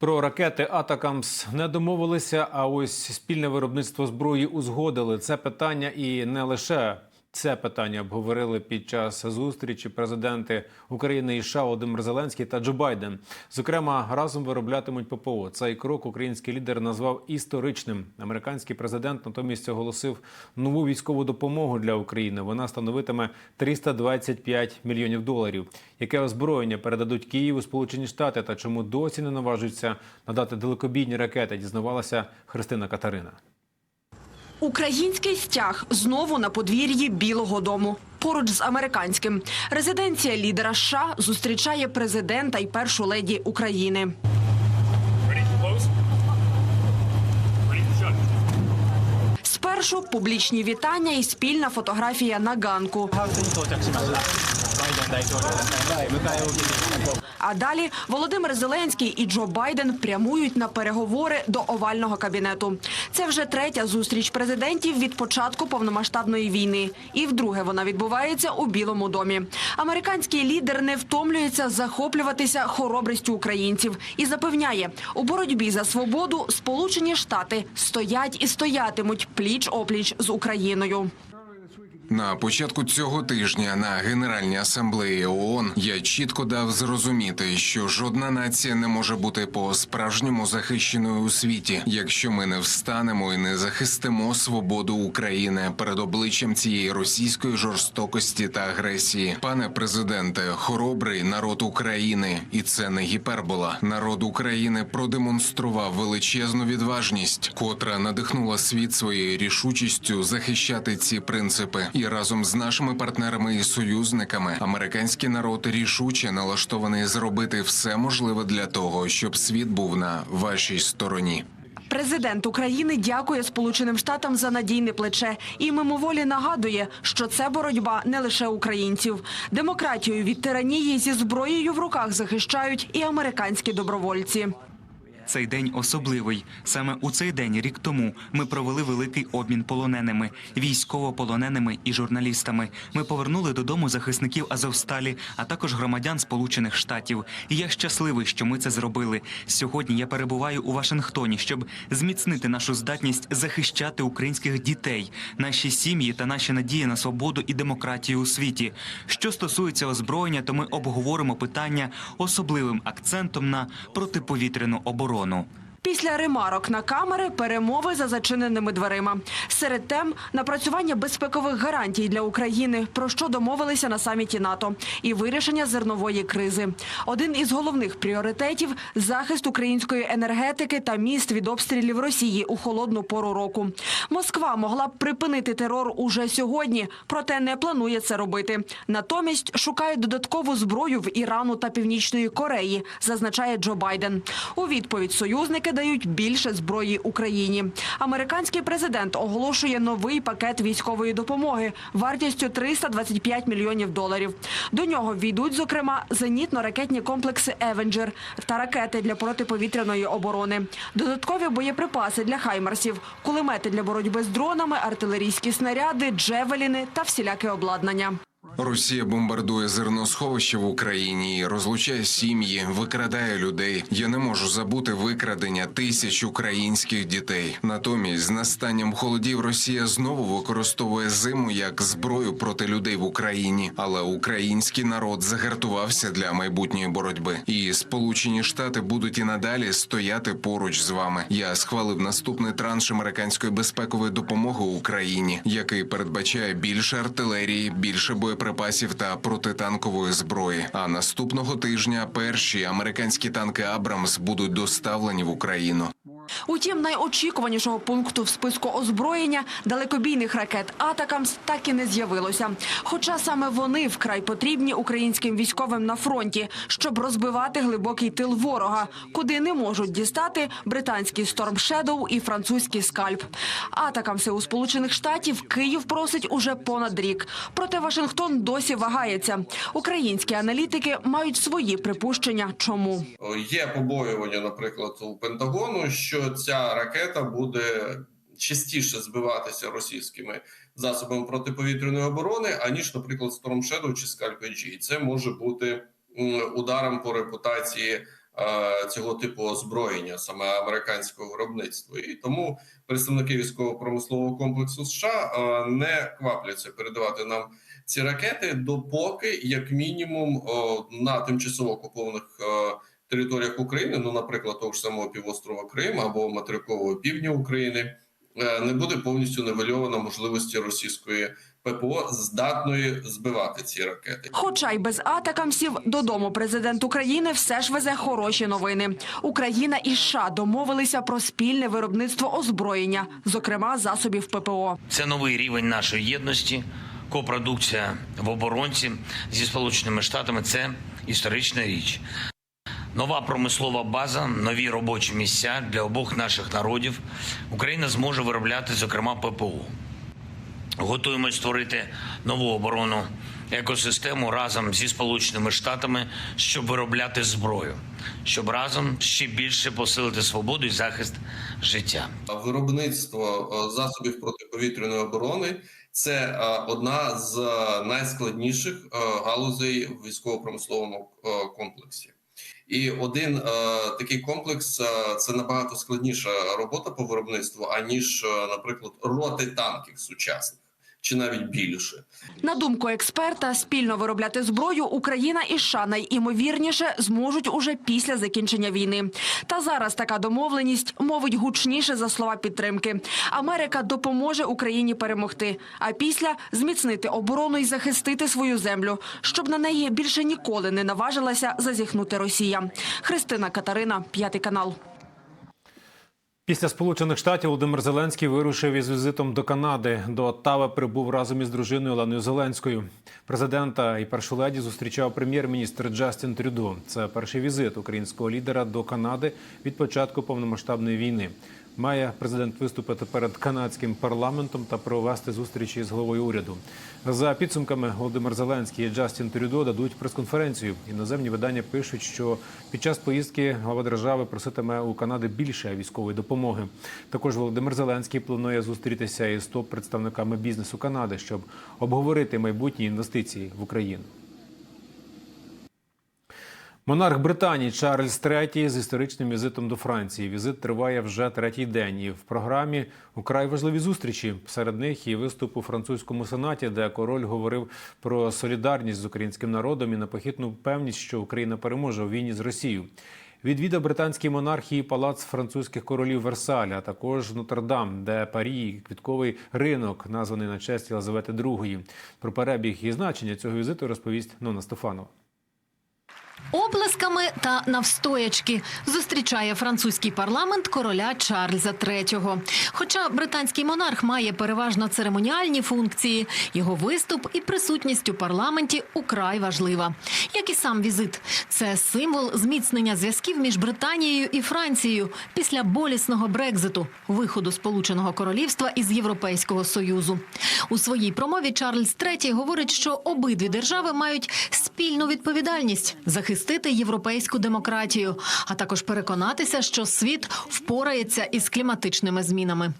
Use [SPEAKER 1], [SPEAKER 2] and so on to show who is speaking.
[SPEAKER 1] Про ракети Атакамс не домовилися, а ось спільне виробництво зброї узгодили. Це питання і не лише це питання обговорили під час зустрічі президенти України і США Володимир Зеленський та Джо Байден. Зокрема, разом вироблятимуть ППО. Цей крок український лідер назвав історичним. Американський президент натомість оголосив нову військову допомогу для України. Вона становитиме 325 мільйонів доларів. Яке озброєння передадуть Києву Сполучені Штати та чому досі не наважуються надати далекобійні ракети? Дізнавалася Христина Катерина.
[SPEAKER 2] Український стяг знову на подвір'ї Білого Дому. Поруч з американським резиденція лідера США зустрічає президента і першу леді України. Спершу публічні вітання і спільна фотографія на ганку. А далі Володимир Зеленський і Джо Байден прямують на переговори до овального кабінету. Це вже третя зустріч президентів від початку повномасштабної війни. І вдруге вона відбувається у Білому домі. Американський лідер не втомлюється захоплюватися хоробрістю українців і запевняє, у боротьбі за свободу Сполучені Штати стоять і стоятимуть пліч опліч з Україною.
[SPEAKER 3] На початку цього тижня на Генеральній асамблеї ООН я чітко дав зрозуміти, що жодна нація не може бути по-справжньому захищеною у світі, якщо ми не встанемо і не захистимо свободу України перед обличчям цієї російської жорстокості та агресії. Пане президенте, хоробрий народ України, і це не гіпербола. Народ України продемонстрував величезну відважність, котра надихнула світ своєю рішучістю захищати ці принципи. І разом з нашими партнерами і союзниками американський народ рішуче налаштований зробити все можливе для того, щоб світ був на вашій стороні.
[SPEAKER 2] Президент України дякує Сполученим Штатам за надійне плече і мимоволі нагадує, що це боротьба не лише українців. Демократію від тиранії зі зброєю в руках захищають і американські добровольці.
[SPEAKER 4] Цей день особливий. Саме у цей день, рік тому, ми провели великий обмін полоненими, військовополоненими і журналістами. Ми повернули додому захисників Азовсталі, а також громадян Сполучених Штатів. І я щасливий, що ми це зробили. Сьогодні я перебуваю у Вашингтоні, щоб зміцнити нашу здатність захищати українських дітей, наші сім'ї та наші надії на свободу і демократію у світі. Що стосується озброєння, то ми обговоримо питання особливим акцентом на протиповітряну оборону.
[SPEAKER 2] の Після ремарок на камери перемови за зачиненими дверима. Серед тем напрацювання безпекових гарантій для України, про що домовилися на саміті НАТО, і вирішення зернової кризи. Один із головних пріоритетів захист української енергетики та міст від обстрілів Росії у холодну пору року. Москва могла б припинити терор уже сьогодні, проте не планує це робити. Натомість шукає додаткову зброю в Ірану та Північної Кореї, зазначає Джо Байден. У відповідь союзники дають більше зброї Україні. Американський президент оголошує новий пакет військової допомоги вартістю 325 мільйонів доларів. До нього війдуть, зокрема, зенітно-ракетні комплекси Евенджер та ракети для протиповітряної оборони, додаткові боєприпаси для хаймарсів, кулемети для боротьби з дронами, артилерійські снаряди, джевеліни та всіляке обладнання.
[SPEAKER 3] Росія бомбардує зерносховище в Україні, розлучає сім'ї, викрадає людей. Я не можу забути викрадення тисяч українських дітей. Натомість, з настанням холодів, Росія знову використовує зиму як зброю проти людей в Україні. Але український народ загартувався для майбутньої боротьби. І Сполучені Штати будуть і надалі стояти поруч з вами. Я схвалив наступний транш американської безпекової допомоги Україні, який передбачає більше артилерії, більше боєприпасів та протитанкової зброї. А наступного тижня перші американські танки Абрамс будуть доставлені в Україну.
[SPEAKER 2] Утім, найочікуванішого пункту в списку озброєння далекобійних ракет «Атакамс» так і не з'явилося. Хоча саме вони вкрай потрібні українським військовим на фронті, щоб розбивати глибокий тил ворога, куди не можуть дістати британський «Storm Shadow» і французький «Скальп». «Атакамси» у Сполучених Штатів Київ просить уже понад рік. Проте Вашингтон досі вагається. Українські аналітики мають свої припущення. Чому?
[SPEAKER 5] Є побоювання, наприклад, у Пентагону, що ця ракета буде частіше збиватися російськими засобами протиповітряної оборони, аніж, наприклад, Storm Shadow чи Scalp. І Це може бути ударом по репутації е, цього типу озброєння, саме американського виробництва, і тому представники військово-промислового комплексу США е, не квапляться передавати нам ці ракети, допоки, як мінімум, на тимчасово окупованих е, територіях України, ну, наприклад, того ж самого півострова Крим або материкового півдня України, е, не буде повністю нивельована можливості російської ППО здатної збивати ці ракети.
[SPEAKER 2] Хоча й без атакамсів додому президент України все ж везе хороші новини. Україна і США домовилися про спільне виробництво озброєння, зокрема засобів ППО.
[SPEAKER 6] Це новий рівень нашої єдності. Копродукція в оборонці зі Сполученими Штатами це історична річ. Нова промислова база, нові робочі місця для обох наших народів. Україна зможе виробляти, зокрема, ППО. Готуємось створити нову оборонну екосистему разом зі Сполученими Штатами, щоб виробляти зброю, щоб разом ще більше посилити свободу і захист життя.
[SPEAKER 5] Виробництво е, засобів протиповітряної оборони це е, одна з найскладніших е, галузей військово-промисловому комплексі. І один е, такий комплекс е, це набагато складніша робота по виробництву, аніж, е, наприклад, роти танків сучасних, чи навіть більше.
[SPEAKER 2] На думку експерта, спільно виробляти зброю Україна і США найімовірніше зможуть уже після закінчення війни. Та зараз така домовленість мовить гучніше за слова підтримки. Америка допоможе Україні перемогти, а після зміцнити оборону і захистити свою землю, щоб на неї більше ніколи не наважилася зазіхнути Росія. Христина Катерина, п'ятий канал.
[SPEAKER 1] Після Сполучених Штатів Володимир Зеленський вирушив із візитом до Канади. До Оттави прибув разом із дружиною Оленою Зеленською. Президента і першу леді зустрічав прем'єр-міністр Джастін Трюдо. Це перший візит українського лідера до Канади від початку повномасштабної війни. Має президент виступити перед канадським парламентом та провести зустрічі з головою уряду. За підсумками Володимир Зеленський і Джастін Трюдо дадуть прес-конференцію. Іноземні видання пишуть, що під час поїздки глава держави проситиме у Канади більше військової допомоги. Також Володимир Зеленський планує зустрітися із топ-представниками бізнесу Канади, щоб обговорити майбутні інвестиції в Україну. Монарх Британії Чарльз III з історичним візитом до Франції. Візит триває вже третій день. І в програмі украй важливі зустрічі. Серед них і виступ у французькому сенаті, де король говорив про солідарність з українським народом і непохитну певність, що Україна переможе у війні з Росією. Відвідав британський монарх і палац французьких королів Версаля, а також Нотр-Дам, де Парі, квітковий ринок, названий на честь Єлизавети II. Про перебіг і значення цього візиту розповість Нона Стефанова.
[SPEAKER 7] Оплесками та навстоячки зустрічає французький парламент короля Чарльза III. Хоча британський монарх має переважно церемоніальні функції, його виступ і присутність у парламенті украй важлива. Як і сам візит, це символ зміцнення зв'язків між Британією і Францією після болісного Брекзиту, виходу Сполученого Королівства із Європейського Союзу. У своїй промові Чарльз III говорить, що обидві держави мають спільну відповідальність захистити європейську демократію, а також переконатися, що світ впорається із кліматичними змінами.